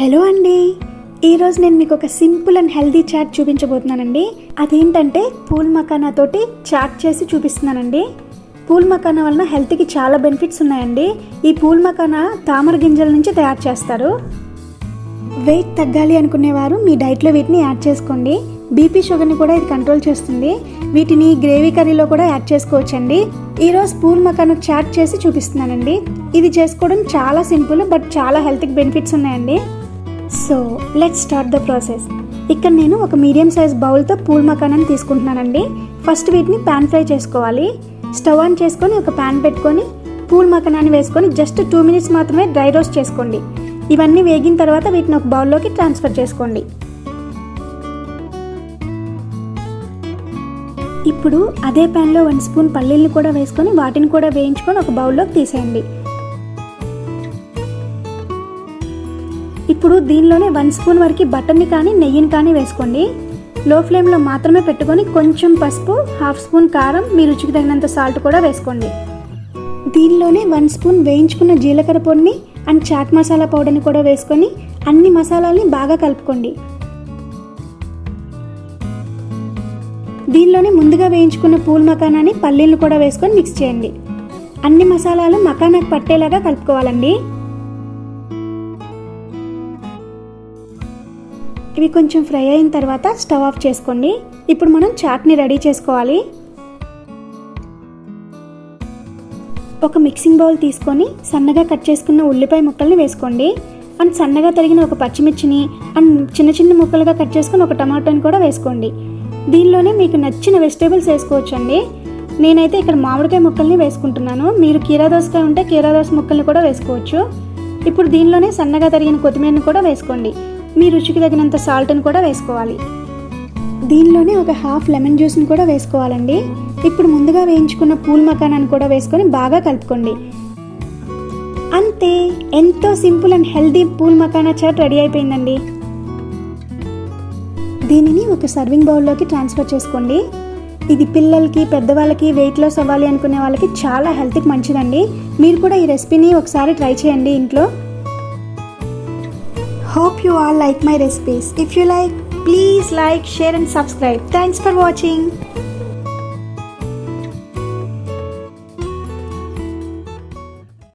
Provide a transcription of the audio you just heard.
Hello అండి. ఈరోజు నేను మీకు ఒక సింపుల్ అండ్ హెల్దీ చాట్ చూపించబోతున్నానండి. అదేంటంటే పూల్ మకానా తోటి చాట్ చేసి చూపిస్తున్నానండి. పూల్ మకానా వలన హెల్త్కి చాలా బెనిఫిట్స్ ఉన్నాయండి. ఈ పూల్ మకానా తామర గింజల నుంచి తయారు చేస్తారు. వెయిట్ తగ్గాలి అనుకునేవారు మీ డైట్లో వీటిని యాడ్ చేసుకోండి. బీపీ షుగర్ని కూడా ఇది కంట్రోల్ చేస్తుంది. వీటిని గ్రేవీ కర్రీలో కూడా యాడ్ చేసుకోవచ్చండి. ఈరోజు పూల్ మకాను చాట్ చేసి చూపిస్తున్నానండి. ఇది చేసుకోవడం చాలా సింపుల్ బట్ చాలా హెల్త్కి బెనిఫిట్స్ ఉన్నాయండి. So let's start the process ఇక్కడ నేను ఒక మీడియం సైజ్ బౌల్తో పూల్ మకానాన్ని తీసుకుంటున్నానండి. ఫస్ట్ వీటిని ప్యాన్ ఫ్రై చేసుకోవాలి. స్టవ్ ఆన్ చేసుకొని ఒక ప్యాన్ పెట్టుకొని పూల్ మకానాన్ని వేసుకొని జస్ట్ టూ మినిట్స్ మాత్రమే డ్రై రోస్ట్ చేసుకోండి. ఇవన్నీ వేగిన తర్వాత వీటిని ఒక బౌల్లోకి ట్రాన్స్ఫర్ చేసుకోండి. ఇప్పుడు అదే ప్యాన్లో వన్ స్పూన్ పల్లీలను కూడా వేసుకొని వాటిని కూడా వేయించుకొని ఒక బౌల్లోకి తీసేయండి. ఇప్పుడు దీనిలోనే వన్ స్పూన్ వరకు బటర్ని కానీ నెయ్యిని కానీ వేసుకోండి. లో ఫ్లేమ్లో మాత్రమే పెట్టుకొని కొంచెం పసుపు హాఫ్ స్పూన్ కారం మీ రుచికి తగినంత సాల్ట్ కూడా వేసుకోండి. దీనిలోనే వన్ స్పూన్ వేయించుకున్న జీలకర్ర పొడిని అండ్ చాట్ మసాలా పౌడర్ని కూడా వేసుకొని అన్ని మసాలాల్ని బాగా కలుపుకోండి. దీనిలోనే ముందుగా వేయించుకున్న పూల్ మకానాన్ని పల్లీలు కూడా వేసుకొని మిక్స్ చేయండి. అన్ని మసాలాలు మకానాకు పట్టేలాగా కలుపుకోవాలండి. ఇవి కొంచెం ఫ్రై అయిన తర్వాత స్టవ్ ఆఫ్ చేసుకోండి. ఇప్పుడు మనం చాట్ని రెడీ చేసుకోవాలి. ఒక మిక్సింగ్ బౌల్ తీసుకొని సన్నగా కట్ చేసుకున్న ఉల్లిపాయ ముక్కల్ని వేసుకోండి. అండ్ సన్నగా తరిగిన ఒక పచ్చిమిర్చిని అండ్ చిన్న చిన్న ముక్కలుగా కట్ చేసుకుని ఒక టమాటోని కూడా వేసుకోండి. దీనిలోనే మీకు నచ్చిన వెజిటేబుల్స్ వేసుకోవచ్చండి. నేనైతే ఇక్కడ మామిడికాయ ముక్కల్ని వేసుకుంటున్నాను. మీరు కీరా దోసకాయ ఉంటే కీరా దోస ముక్కల్ని కూడా వేసుకోవచ్చు. ఇప్పుడు దీనిలోనే సన్నగా తరిగిన కొత్తిమీరని కూడా వేసుకోండి. మీ రుచికి తగినంత సాల్ట్ని కూడా వేసుకోవాలి. దీనిలోనే ఒక హాఫ్ లెమన్ జ్యూస్ని కూడా వేసుకోవాలండి. ఇప్పుడు ముందుగా వేయించుకున్న పూల్ మకానాన్ని కూడా వేసుకొని బాగా కలుపుకోండి. అంతే ఎంతో simple and healthy phool makhana chaat ready అయిపోయిందండి. దీనిని ఒక సర్వింగ్ బౌల్లోకి ట్రాన్స్ఫర్ చేసుకోండి. ఇది పిల్లలకి పెద్దవాళ్ళకి వెయిట్ లాస్ అవ్వాలి అనుకునే వాళ్ళకి చాలా హెల్త్కి మంచిదండి. మీరు కూడా ఈ రెసిపీని ఒకసారి ట్రై చేయండి ఇంట్లో. Hope you all like my recipes. If you like, please like, share and subscribe. Thanks for watching.